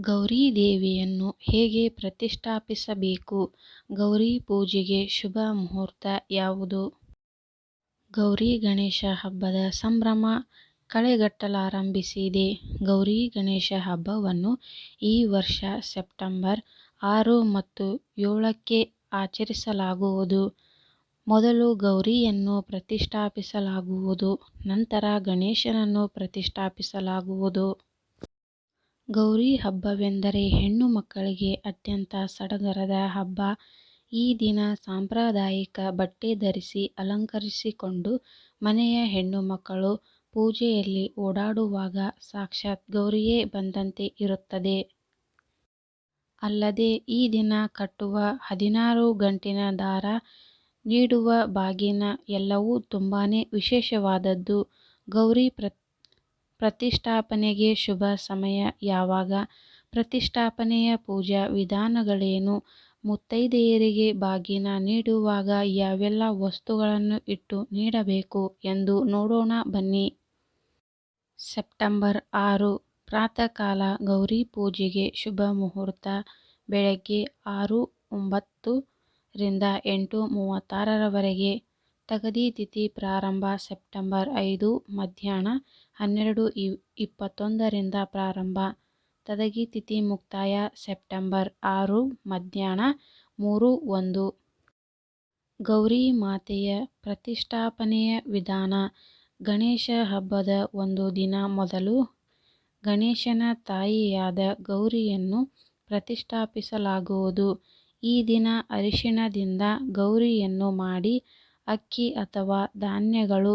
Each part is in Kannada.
ಗೌರಿ ದೇವಿಯನ್ನು ಹೇಗೆ ಪ್ರತಿಷ್ಠಾಪಿಸಬೇಕು? ಗೌರಿ ಪೂಜೆಗೆ ಶುಭ ಮುಹೂರ್ತ ಯಾವುದು? ಗೌರಿ ಗಣೇಶ ಹಬ್ಬದ ಸಂಭ್ರಮ ಕಳೆಗಟ್ಟಲಾರಂಭಿಸಿದೆ. ಗೌರಿ ಗಣೇಶ ಹಬ್ಬವನ್ನು ಈ ವರ್ಷ ಸೆಪ್ಟೆಂಬರ್ ಆರು ಮತ್ತು ಏಳಕ್ಕೆ ಆಚರಿಸಲಾಗುವುದು. ಮೊದಲು ಗೌರಿಯನ್ನು ಪ್ರತಿಷ್ಠಾಪಿಸಲಾಗುವುದು, ನಂತರ ಗಣೇಶನನ್ನು ಪ್ರತಿಷ್ಠಾಪಿಸಲಾಗುವುದು. ಗೌರಿ ಹಬ್ಬವೆಂದರೆ ಹೆಣ್ಣು ಮಕ್ಕಳಿಗೆ ಅತ್ಯಂತ ಸಡಗರದ ಹಬ್ಬ. ಈ ದಿನ ಸಾಂಪ್ರದಾಯಿಕ ಬಟ್ಟೆ ಧರಿಸಿ ಅಲಂಕರಿಸಿಕೊಂಡು ಮನೆಯ ಹೆಣ್ಣು ಮಕ್ಕಳು ಪೂಜೆಯಲ್ಲಿ ಓಡಾಡುವಾಗ ಸಾಕ್ಷಾತ್ ಗೌರಿಯೇ ಬಂದಂತೆ ಇರುತ್ತದೆ. ಅಲ್ಲದೆ ಈ ದಿನ ಕಟ್ಟುವ ಹದಿನಾರು ಗಂಟಿನ ದಾರ ನೀಡುವ ಬಾಗಿನ ಎಲ್ಲವೂ ತುಂಬಾನೇ ವಿಶೇಷವಾದದ್ದು. ಗೌರಿ ಪ್ರತಿಷ್ಠಾಪನೆಗೆ ಶುಭ ಸಮಯ. ಯಾವಾಗ? ಪ್ರತಿಷ್ಠಾಪನೆಯ ಪೂಜಾ ವಿಧಾನಗಳೇನು? ಮುತ್ತೈದೆಯರಿಗೆ ಬಾಗಿನ ನೀಡುವಾಗ ಯಾವೆಲ್ಲ ವಸ್ತುಗಳನ್ನು ಇಟ್ಟು ನೀಡಬೇಕು ಎಂದು ನೋಡೋಣ ಬನ್ನಿ. ಸೆಪ್ಟೆಂಬರ್ ಆರು, ಪ್ರಾತಃಕಾಲ ಗೌರಿ ಪೂಜೆಗೆ ಶುಭ ಮುಹೂರ್ತ. ಬೆಳಗ್ಗೆ ಆರು, ಒಂಬತ್ತು ರಿಂದ ಎಂಟು, ಮೂವತ್ತಾರರವರೆಗೆ ತಗದಿ ತಿಥಿ ಪ್ರಾರಂಭ ಸೆಪ್ಟೆಂಬರ್ ಐದು, ಮಧ್ಯಾಹ್ನ ಹನ್ನೆರಡು ಇಪ್ಪತ್ತೊಂದರಿಂದ ಪ್ರಾರಂಭ. ತದಗಿ ತಿಥಿ ಮುಕ್ತಾಯ ಸೆಪ್ಟೆಂಬರ್ ಆರು, ಮಧ್ಯಾಹ್ನ ಮೂರು, ಒಂದು. ಗೌರಿ ಮಾತೆಯ ಪ್ರತಿಷ್ಠಾಪನೆಯ ವಿಧಾನ. ಗಣೇಶ ಹಬ್ಬದ ಒಂದು ದಿನ ಮೊದಲು ಗಣೇಶನ ತಾಯಿಯಾದ ಗೌರಿಯನ್ನು ಪ್ರತಿಷ್ಠಾಪಿಸಲಾಗುವುದು. ಈ ದಿನ ಅರಿಶಿಣದಿಂದ ಗೌರಿಯನ್ನು ಮಾಡಿ ಅಕ್ಕಿ ಅಥವಾ ಧಾನ್ಯಗಳು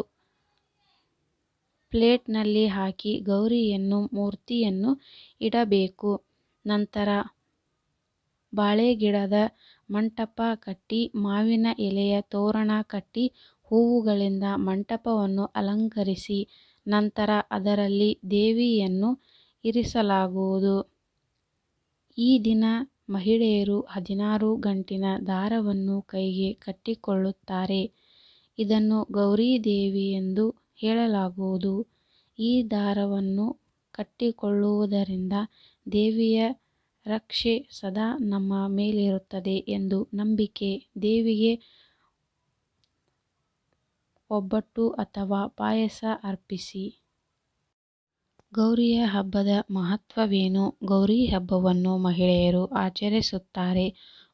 ಪ್ಲೇಟ್ನಲ್ಲಿ ಹಾಕಿ ಗೌರಿಯನ್ನು ಮೂರ್ತಿಯನ್ನು ಇಡಬೇಕು. ನಂತರ ಬಾಳೆಗಿಡದ ಮಂಟಪ ಕಟ್ಟಿ, ಮಾವಿನ ಎಲೆಯ ತೋರಣ ಕಟ್ಟಿ, ಹೂವುಗಳಿಂದ ಮಂಟಪವನ್ನು ಅಲಂಕರಿಸಿ, ನಂತರ ಅದರಲ್ಲಿ ದೇವಿಯನ್ನು ಇರಿಸಲಾಗುವುದು. ಈ ದಿನ ಮಹಿಳೆಯರು ಹದಿನಾರು ಗಂಟಿನ ದಾರವನ್ನು ಕೈಗೆ ಕಟ್ಟಿಕೊಳ್ಳುತ್ತಾರೆ. ಇದನ್ನು ಗೌರಿ ದೇವಿ ಎಂದು ಹೇಳಲಾಗುವುದು. ಈ ದಾರವನ್ನು ಕಟ್ಟಿಕೊಳ್ಳುವುದರಿಂದ ದೇವಿಯ ರಕ್ಷೆ ಸದಾ ನಮ್ಮ ಮೇಲಿರುತ್ತದೆ ಎಂದು ನಂಬಿಕೆ. ದೇವಿಗೆ ಒಬ್ಬಟ್ಟು ಅಥವಾ ಪಾಯಸ ಅರ್ಪಿಸಿ. ಗೌರಿಯ ಹಬ್ಬದ ಮಹತ್ವವೇನು? ಗೌರಿ ಹಬ್ಬವನ್ನು ಮಹಿಳೆಯರು ಆಚರಿಸುತ್ತಾರೆ.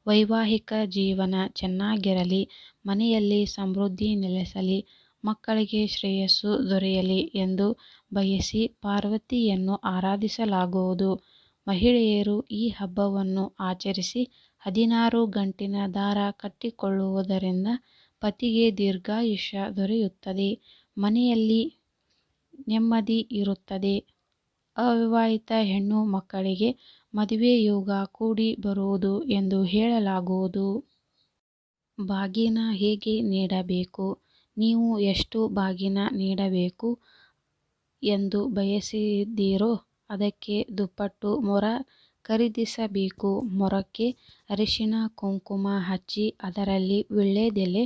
ವೈವಾಹಿಕ ಜೀವನ ಚೆನ್ನಾಗಿರಲಿ, ಮನೆಯಲ್ಲಿ ಸಮೃದ್ಧಿ ನೆಲೆಸಲಿ, ಮಕ್ಕಳಿಗೆ ಶ್ರೇಯಸ್ಸು ದೊರೆಯಲಿ ಎಂದು ಬಯಸಿ ಪಾರ್ವತಿಯನ್ನು ಆರಾಧಿಸಲಾಗುವುದು. ಮಹಿಳೆಯರು ಈ ಹಬ್ಬವನ್ನು ಆಚರಿಸಿ ಹದಿನಾರು ಗಂಟಿನ ದಾರ ಕಟ್ಟಿಕೊಳ್ಳುವುದರಿಂದ ಪತಿಗೆ ದೀರ್ಘಾಯುಷ್ಯ ದೊರೆಯುತ್ತದೆ. ಮನೆಯಲ್ಲಿ ನೆಮ್ಮದಿ ಇರುತ್ತದೆ. ಅವಿವಾಹಿತ ಹೆಣ್ಣು ಮಕ್ಕಳಿಗೆ ಮದುವೆ ಯೋಗ ಕೂಡಿ ಬರುವುದು ಎಂದು ಹೇಳಲಾಗುವುದು. ಬಾಗಿನ ಹೇಗೆ ನೀಡಬೇಕು? ನೀವು ಎಷ್ಟು ಬಾಗಿನ ನೀಡಬೇಕು ಎಂದು ಬಯಸಿದ್ದೀರೋ ಅದಕ್ಕೆ ದುಪ್ಪಟ್ಟು ಮೊರ ಖರೀದಿಸಬೇಕು. ಮೊರಕ್ಕೆ ಅರಿಶಿನ ಕುಂಕುಮ ಹಚ್ಚಿ ಅದರಲ್ಲಿ ವೀಳ್ಯದೆಲೆ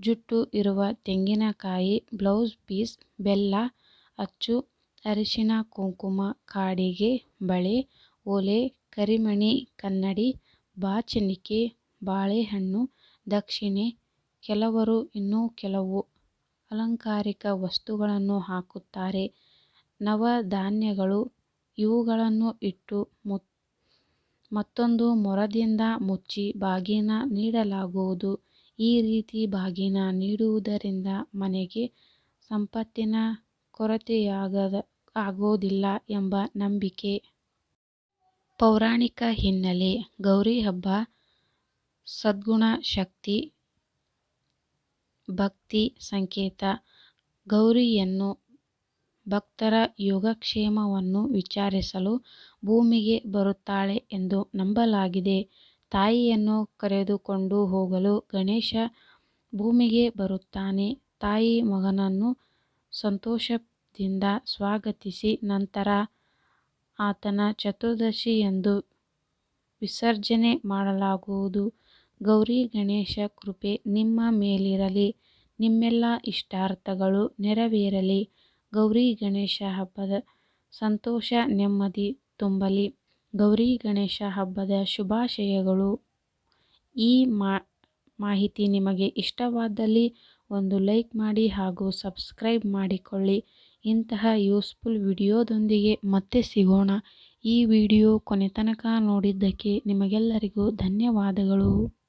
ಜುಟ್ಟು ಇರುವ ತೆಂಗಿನಕಾಯಿ, ಬ್ಲೌಸ್ ಪೀಸ್, ಬೆಲ್ಲ, ಅಚ್ಚು ಅರಿಶಿನ, ಕುಂಕುಮ, ಕಾಡಿಗೆ, ಬಳೆ, ಓಲೆ, ಕರಿಮಣಿ, ಕನ್ನಡಿ, ಬಾಚಣಿಕೆ, ಬಾಳೆಹಣ್ಣು, ದಕ್ಷಿಣೆ, ಕೆಲವರು ಇನ್ನೂ ಕೆಲವು ಅಲಂಕಾರಿಕ ವಸ್ತುಗಳನ್ನು ಹಾಕುತ್ತಾರೆ. ನವಧಾನ್ಯಗಳು ಇವುಗಳನ್ನು ಇಟ್ಟು ಮತ್ತೊಂದು ಮೊರದಿಂದ ಮುಚ್ಚಿ ಬಾಗಿನ ನೀಡಲಾಗುವುದು. ಈ ರೀತಿ ಬಾಗಿನ ನೀಡುವುದರಿಂದ ಮನೆಗೆ ಸಂಪತ್ತಿನ ಕೊರತೆಯಾಗೋದಿಲ್ಲ ಎಂಬ ನಂಬಿಕೆ. ಪೌರಾಣಿಕ ಹಿನ್ನೆಲೆ, ಗೌರಿ ಹಬ್ಬ, ಸದ್ಗುಣ ಶಕ್ತಿ, ಭಕ್ತಿ ಸಂಕೇತ. ಗೌರಿಯನ್ನು ಭಕ್ತರ ಯೋಗಕ್ಷೇಮವನ್ನು ವಿಚಾರಿಸಲು ಭೂಮಿಗೆ ಬರುತ್ತಾಳೆ ಎಂದು ನಂಬಲಾಗಿದೆ. ತಾಯಿಯನ್ನು ಕರೆದುಕೊಂಡು ಹೋಗಲು ಗಣೇಶ ಭೂಮಿಗೆ ಬರುತ್ತಾನೆ. ತಾಯಿ ಮಗನನ್ನು ಸಂತೋಷದಿಂದ ಸ್ವಾಗತಿಸಿ ನಂತರ ಆತನ ಚತುರ್ದಶಿಯಂದು ವಿಸರ್ಜನೆ ಮಾಡಲಾಗುವುದು. ಗೌರಿ ಗಣೇಶ ಕೃಪೆ ನಿಮ್ಮ ಮೇಲಿರಲಿ, ನಿಮ್ಮೆಲ್ಲ ಇಷ್ಟಾರ್ಥಗಳು ನೆರವೇರಲಿ. ಗೌರಿ ಗಣೇಶ ಹಬ್ಬದ ಸಂತೋಷ ನೆಮ್ಮದಿ ತುಂಬಲಿ. ಗೌರಿ ಗಣೇಶ ಹಬ್ಬದ ಶುಭಾಶಯಗಳು. ಈ ಮಾಹಿತಿ ನಿಮಗೆ ಇಷ್ಟವಾದಲ್ಲಿ ಒಂದು ಲೈಕ್ ಮಾಡಿ ಹಾಗೂ ಸಬ್ಸ್ಕ್ರೈಬ್ ಮಾಡಿಕೊಳ್ಳಿ. ಇಂತಹ ಯೂಸ್ಫುಲ್ ವಿಡಿಯೋದೊಂದಿಗೆ ಮತ್ತೆ ಸಿಗೋಣ. ಈ ವಿಡಿಯೋ ಕೊನೆ ತನಕ ನೋಡಿದ್ದಕ್ಕೆ ನಿಮಗೆಲ್ಲರಿಗೂ ಧನ್ಯವಾದಗಳು.